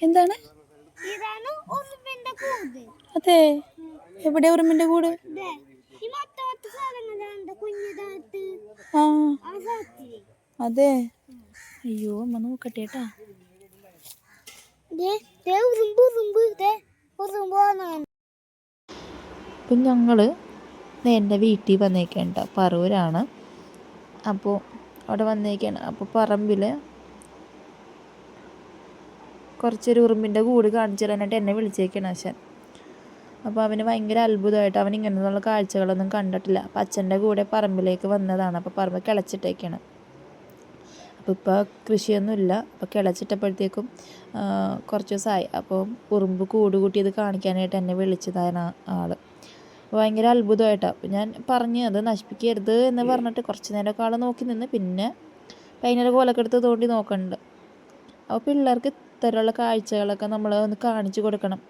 എന്താണ്? അതെ. എവിടെ ഉറുമ്പിന്റെ കൂട്? ആ. അതെ. അയ്യോ അമ്മ നോക്കട്ടെ കേട്ടാ. അപ്പം ഞങ്ങൾ എന്റെ വീട്ടിൽ വന്നേക്കണ്ട പറവൂരാണ് അപ്പോൾ അവിടെ വന്നേക്കാണ്. അപ്പോൾ പറമ്പിൽ കുറച്ചൊരു ഉറുമ്പിന്റെ കൂട് കാണിച്ചു തരാനായിട്ട് എന്നെ വിളിച്ചേക്കാണ് അച്ഛൻ അപ്പോൾ അവന് ഭയങ്കര അത്ഭുതമായിട്ട് അവൻ ഇങ്ങനെയുള്ള കാഴ്ചകളൊന്നും കണ്ടിട്ടില്ല. അപ്പം അച്ഛന്റെ കൂടെ പറമ്പിലേക്ക് വന്നതാണ്. അപ്പോൾ പറമ്പ് കിളച്ചിട്ടേക്കാണ്. അപ്പോൾ ഇപ്പോൾ കൃഷിയൊന്നുമില്ല. അപ്പോൾ കിളച്ചിട്ടപ്പോഴത്തേക്കും കുറച്ച് ദിവസമായി. അപ്പോൾ ഉറുമ്പ് കൂട് കൂട്ടിയത് കാണിക്കാനായിട്ട് എന്നെ വിളിച്ചതാണ് ആൾ ഭയങ്കര അത്ഭുതമായിട്ടാണ് അപ്പോൾ ഞാൻ പറഞ്ഞ് അത് നശിപ്പിക്കരുത് എന്ന് പറഞ്ഞിട്ട് കുറച്ച് നേരമൊക്കെ ആൾ നോക്കി നിന്ന് പിന്നെ പൈനയുടെ കോലൊക്കെ എടുത്ത് തോണ്ടി നോക്കണ്ട്. അപ്പോൾ പിള്ളേർക്ക് ഇത്തരമുള്ള കാഴ്ചകളൊക്കെ നമ്മൾ ഒന്ന് കാണിച്ചു കൊടുക്കണം.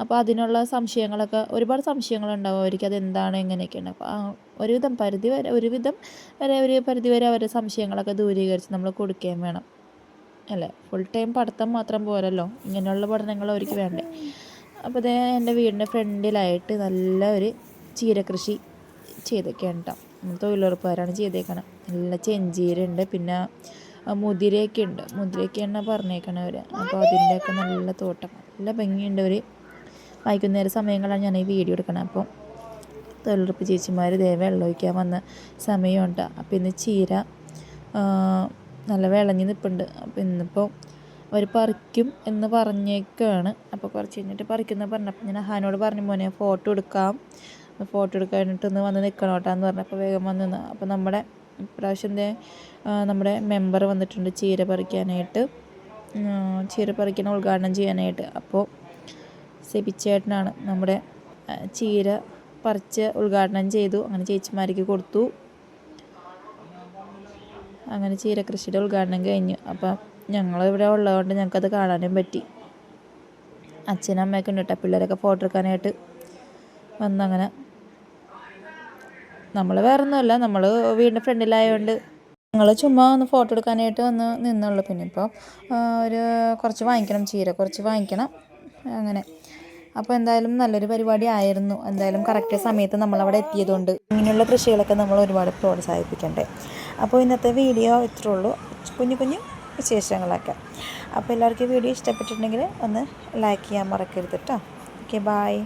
അപ്പോൾ അതിനുള്ള സംശയങ്ങളൊക്കെ ഒരുപാട് സംശയങ്ങളുണ്ടാവും അവർക്ക് അതെന്താണ് എങ്ങനെയൊക്കെയാണ്. അപ്പോൾ ഒരുവിധം പരിധി വരെ ഒരുവിധം വരെ ഒരു പരിധി വരെ അവരുടെ സംശയങ്ങളൊക്കെ ദൂരീകരിച്ച് നമ്മൾ കൊടുക്കുകയും വേണം. അല്ലേ? ഫുൾ ടൈം പഠിത്തം മാത്രം പോരല്ലോ? ഇങ്ങനെയുള്ള പഠനങ്ങൾ അവർക്ക് വേണ്ടേ? അപ്പോൾ അതേ എന്റെ വീടിന്റെ ഫ്രണ്ടിലായിട്ട് നല്ല ഒരു ചീരകൃഷി ചെയ്തൊക്കെയാണ് കേട്ടോ തൊഴിലുറപ്പുകാരാണ് ചെയ്തേക്കണം. നല്ല ചെഞ്ചീരുണ്ട് പിന്നെ മുതിരയൊക്കെ ഉണ്ട് മുതിരയൊക്കെയാണ് പറഞ്ഞേക്കണവർ അപ്പോൾ അതിന്റെയൊക്കെ നല്ല തോട്ടം. നല്ല ഭംഗിയുണ്ട് അവർ വൈകുന്നേര സമയങ്ങളാണ് ഞാൻ ഈ വീഡിയോ എടുക്കണം അപ്പോൾ തൊഴിലുറപ്പ് ചേച്ചിമാർ ദേ വെള്ളം ഒഴിക്കാൻ വന്ന സമയമുണ്ട്. അപ്പോൾ ഇന്ന് ചീര നല്ല വിളഞ്ഞ് നിൽപ്പുണ്ട് അപ്പോൾ ഇന്നിപ്പോൾ അവർ പറിക്കും എന്ന് പറഞ്ഞേക്കാണ്. അപ്പോൾ കുറച്ച് കഴിഞ്ഞിട്ട് പറിക്കുന്ന പറഞ്ഞപ്പോൾ ഞാൻ ഹാനോട് പറഞ്ഞു മോനെ ഫോട്ടോ എടുക്കാം. ഫോട്ടോ എടുക്കാനായിട്ടൊന്ന് വന്ന് നിൽക്കണോട്ടാന്ന് പറഞ്ഞപ്പോൾ വേഗം വന്ന് അപ്പോൾ നമ്മുടെ ഇപ്രാവശ്യം നമ്മുടെ മെമ്പർ വന്നിട്ടുണ്ട് ചീര പറിക്കാനായിട്ട്. ചീര പറിക്കുന്ന ഉദ്ഘാടനം ചെയ്യാനായിട്ട്. അപ്പോൾ സെബിച്ചേട്ടനാണ് നമ്മുടെ ചീര പറിച്ച് ഉദ്ഘാടനം ചെയ്തു. അങ്ങനെ ചേച്ചിമാർക്ക് കൊടുത്തു. അങ്ങനെ ചീര കൃഷിയുടെ ഉദ്ഘാടനം കഴിഞ്ഞു. അപ്പം ഞങ്ങളിവിടെ ഉള്ളതുകൊണ്ട് ഞങ്ങൾക്കത് കാണാനും പറ്റി. അച്ഛനും അമ്മയൊക്കെ ഉണ്ട് കേട്ടോ. പിള്ളേരൊക്കെ ഫോട്ടോ എടുക്കാനായിട്ട് വന്നങ്ങനെ നമ്മൾ വേറെ ഒന്നുമല്ല നമ്മൾ വീടിന്റെ ഫ്രണ്ടിലായതുകൊണ്ട് ഞങ്ങൾ ചുമ്മാ ഒന്ന് ഫോട്ടോ എടുക്കാനായിട്ട് വന്ന് നിന്നുള്ളൂ. പിന്നെ ഇപ്പോൾ ഒരു കുറച്ച് വാങ്ങിക്കണം ചീര കുറച്ച് വാങ്ങിക്കണം അങ്ങനെ. അപ്പോൾ എന്തായാലും നല്ലൊരു പരിപാടി ആയിരുന്നു. എന്തായാലും കറക്റ്റ് സമയത്ത് നമ്മളവിടെ എത്തിയതുകൊണ്ട് ഇങ്ങനെയുള്ള കൃഷികളൊക്കെ നമ്മൾ ഒരുപാട് പ്രോത്സാഹിപ്പിക്കണ്ടേ. അപ്പോൾ ഇന്നത്തെ വീഡിയോ ഇത്രേ ഉള്ളൂ. കുഞ്ഞു കുഞ്ഞു വിശേഷങ്ങളൊക്കെ. അപ്പോൾ എല്ലാവർക്കും വീഡിയോ ഇഷ്ടപ്പെട്ടിട്ടുണ്ടെങ്കിൽ ഒന്ന് ലൈക്ക് ചെയ്യാൻ മറക്കരുത് കേട്ടോ ഓക്കെ ബായ്